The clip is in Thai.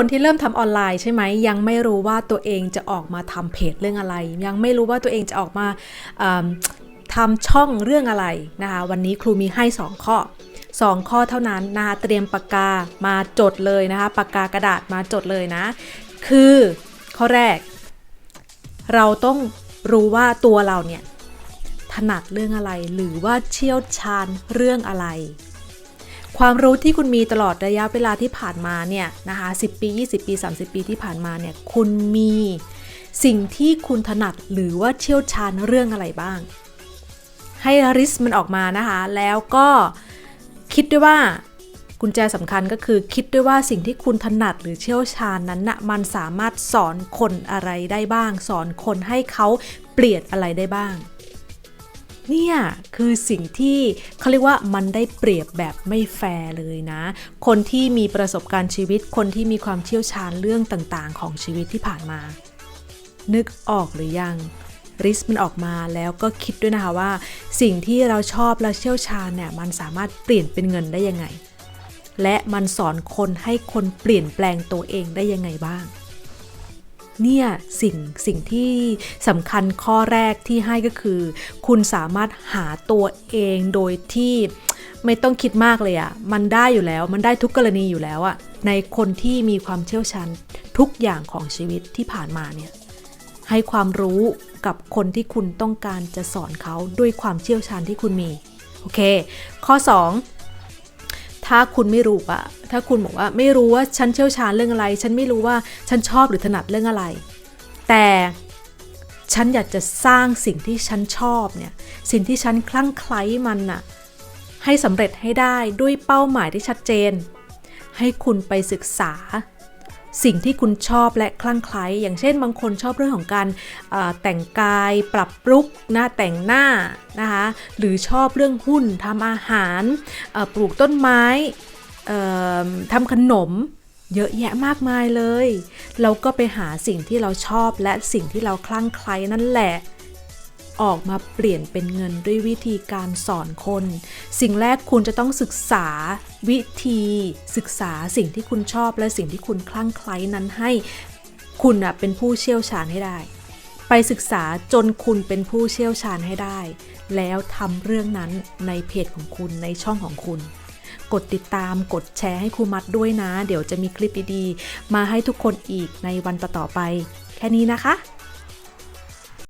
คนที่เริ่มทำออนไลน์ใช่ไหมยังไม่รู้ว่าตัวเองจะออกมาทำเพจเรื่องอะไร ยังไม่รู้ว่าตัวเองจะออกมาทำช่องเรื่องอะไรนะคะวันนี้ครูมีให้ 2 ข้อ 2 ข้อเท่านั้นนะคะเตรียมปากกามาจดเลยนะคะปากกากระดาษมาจดเลยนะ คือข้อแรก เราต้องรู้ว่าตัวเราเนี่ยถนัดเรื่องอะไรหรือว่าเชี่ยวชาญเรื่องอะไร ความรู้ที่คุณมีตลอดระยะเวลาที่ผ่านมาเนี่ยนะคะ10 ปี 20 ปี 30 ปีที่ผ่านมาเนี่ยคุณมีสิ่งที่คุณถนัดหรือว่าเชี่ยวชาญเรื่องอะไรบ้าง ให้ริสมันออกมานะคะ แล้วก็คิดด้วยว่ากุญแจสำคัญก็คือคิดด้วยว่าสิ่งที่คุณถนัดหรือเชี่ยวชาญนั้นนะ่ะมันสามารถสอนคนอะไรได้บ้าง สอนคนให้เขาเปลี่ยนอะไรได้บ้าง เนี่ยคือสิ่งที่เขาเรียกว่ามันได้เปรียบแบบไม่แฟร์เลยนะ คนที่มีประสบการณ์ชีวิต คนที่มีความเชี่ยวชาญเรื่องต่างๆ ของชีวิตที่ผ่านมา นึกออกหรือยังริสมันออกมาแล้วก็คิดด้วยนะคะว่า สิ่งที่เราชอบและเชี่ยวชาญเนี่ยมันสามารถเปลี่ยนเป็นเงินได้ยังไง และมันสอนคนให้คนเปลี่ยนแปลงตัวเองได้ยังไงบ้าง เนี่ยสิ่งสิ่งที่สำคัญข้อแรกที่ให้ก็คือ คุณสามารถหาตัวเองโดยที่ไม่ต้องคิดมากเลยอะ่ะ มันได้อยู่แล้ว มันได้ทุกกรณีอยู่แล้วอะ่ะ ในคนที่มีความเชี่ยวชาญทุกอย่างของชีวิตที่ผ่านมาเนี่ย ให้ความรู้กับคนที่คุณต้องการจะสอนเขาด้วยความเชี่ยวชาญที่คุณมี โอเค ข้อ 2 ถ้าคุณไม่รู้อะถ้าคุณบอกว่าไม่รู้ว่าฉันเชี่ยวชาญเรื่องอะไร ฉันไม่รู้ว่าฉันชอบหรือถนัดเรื่องอะไร แต่ฉันอยากจะสร้างสิ่งที่ฉันชอบเนี่ย สิ่งที่ฉันคลั่งไคล้มันน่ะ ให้สำเร็จให้ได้ด้วยเป้าหมายที่ชัดเจน ให้คุณไปศึกษา สิ่งที่คุณชอบและคลั่งไคล้อย่างเช่นบางคนชอบเรื่องของการแต่งกายปรับปรุกหน้าแต่งหน้านะคะหรือชอบเรื่องหุ้นทำอาหารปลูกต้นไม้ทำขนมเยอะแยะมากมายเลย เราก็ไปหาสิ่งที่เราชอบและสิ่งที่เราคลั่งไคล้นั่นแหละ ออกมาเปลี่ยนเป็นเงินด้วยวิธีการสอนคน สิ่งแรกคุณจะต้องศึกษาวิธีศึกษาสิ่งที่คุณชอบและสิ่งที่คุณคลั่งไคล้นั้นให้คุณเป็นผู้เชี่ยวชาญให้ได้ ไปศึกษาจนคุณเป็นผู้เชี่ยวชาญให้ได้ แล้วทำเรื่องนั้นในเพจของคุณในช่องของคุณกดติดตามกดแชร์ให้ครูมัดด้วยนะ เดี๋ยวจะมีคลิปดีๆ มาให้ทุกคนอีกในวันต่อๆไป แค่นี้นะคะ